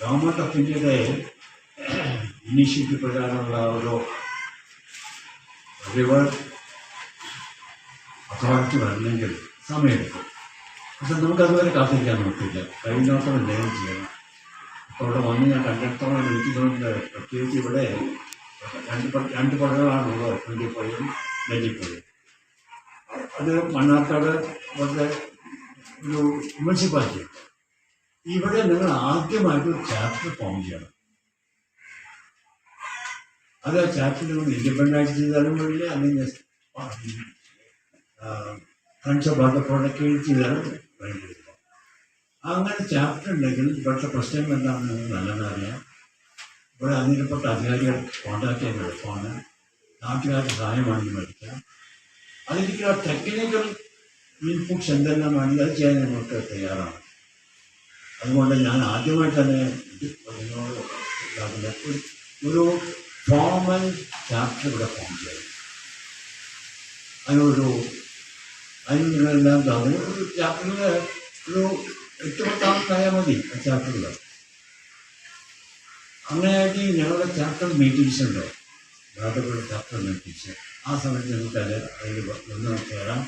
Government of ഇന്ത്യയുടെ initiative പ്രകാരമുള്ള ഒരു റിവർ അതോറിറ്റി വരണമെങ്കിൽ സമയമെടുക്കും. പക്ഷെ നമുക്ക് അതുവരെ കാത്തിരിക്കാൻ നോക്കില്ല കഴിയുന്നിടത്തോളം ലേഖനം ചെയ്യണം. അപ്പോൾ ഇവിടെ വന്ന് ഞാൻ കണ്ടിടത്തോളം എനിക്ക് പ്രത്യേകിച്ച് ഇവിടെ രണ്ട് രണ്ട് പുഴകളാണുള്ളത് പുള്ളിപ്പുഴയും നെല്ലിപ്പുഴയും അത് മണ്ണാർക്കാട് ഇവിടുത്തെ ഒരു മുനിസിപ്പാലിറ്റി ഇവിടെ നിങ്ങൾ ആദ്യമായിട്ട് ഒരു ചാപ്റ്റർ ഫോം ചെയ്യണം. അത് ആ ചാപ്റ്റർ നിങ്ങൾ ഇൻഡിപെൻഡന്റ് ആയിട്ട് ചെയ്താലും വഴിയില്ല അല്ലെങ്കിൽ ഫ്രണ്ട്സ് ഓഫ് വാട്ടർ പ്രോഡക്റ്റ് ചെയ്താലും വേണ്ടിയില്ല അങ്ങനെ ചാപ്റ്റർ ഉണ്ടെങ്കിൽ ഇവിടുത്തെ പ്രശ്നം എന്താണെന്ന് നിങ്ങൾക്ക് നല്ലതറിയാം ഇവിടെ അതിനെപ്പെട്ട അധികാരികൾ കോൺടാക്ട് ചെയ്യാൻ എളുപ്പമാണ് നാട്ടുകാർക്ക് സഹായമാണെങ്കിൽ മേടിക്കാം അതിലേക്ക് ടെക്നിക്കൽ ഇൻപുട്സ് എന്തെല്ലാം വേണമെങ്കിൽ അത് ചെയ്യാൻ ഞങ്ങൾക്ക് തയ്യാറാണ്. അതുകൊണ്ട് ഞാൻ ആദ്യമായിട്ട് തന്നെ നിങ്ങളോട് ഇതാക്കുന്ന ഒരു- ഫോമൽ ചാപ്റ്റർ ഇവിടെ ഫോം ചെയ്യും അതിനൊരു അതിന് നിങ്ങളെല്ലാം ഒരു ചാപ്റ്ററിൽ ഒരു എട്ട് പത്താമത്തായാൽ മതി ആ ചാപ്റ്ററിൽ അങ്ങനെയായിട്ട് ഞങ്ങളുടെ ചാപ്റ്റർ മീറ്റിംഗ്സ് ഉണ്ട്? ഭാഗത്തുള്ള ചാപ്റ്റർ മീറ്റിംഗ്സ് ആ സമയത്ത് നിങ്ങൾക്ക് അത് അതിൽ ഒന്ന് ചേരാം.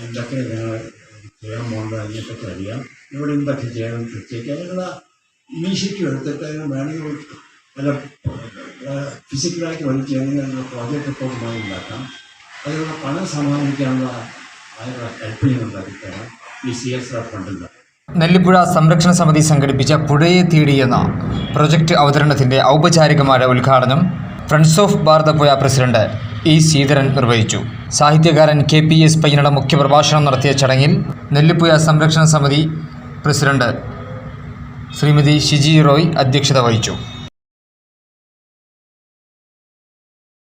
എന്തൊക്കെ നിങ്ങൾ ചെയ്യാൻ പോകേണ്ടത് അതിനെപ്പറ്റി അറിയാം. ഇവിടെ എന്തൊക്കെ ചെയ്യണം തീർച്ചയായിട്ടും അതിനുള്ള ഇനീഷ്യേറ്റീവ് എടുത്തിട്ട് അതിന് വേണമെങ്കിൽ വല്ല ഫിസിക്കലായിട്ട് വലിയ ചെയ്യണമെങ്കിൽ പ്രോജക്റ്റ് റിപ്പോർട്ടുമായി ഉണ്ടാക്കാം. അതിനുള്ള പണം സമാഹരിക്കാനുള്ള അതിനുള്ള ഹെൽപ്പ് ഞങ്ങൾ ഈ സി എസ് ആർ നെല്ലിപ്പുഴ സംരക്ഷണ സമിതി സംഘടിപ്പിച്ച പുഴയെ തേടി എന്ന പ്രൊജക്ട് അവതരണത്തിന്റെ ഔപചാരികമായ ഉദ്ഘാടനം friends of Bharathapuzha president E Sreedharan നിർവഹിച്ചു. സാഹിത്യകാരൻ കെ പി എസ് പയ്യനട മുഖ്യപ്രഭാഷണം നടത്തിയ ചടങ്ങിൽ നെല്ലിപ്പുഴ സംരക്ഷണ സമിതി പ്രസിഡന്റ് ശ്രീമതി ഷിജി റോയ് അധ്യക്ഷത വഹിച്ചു.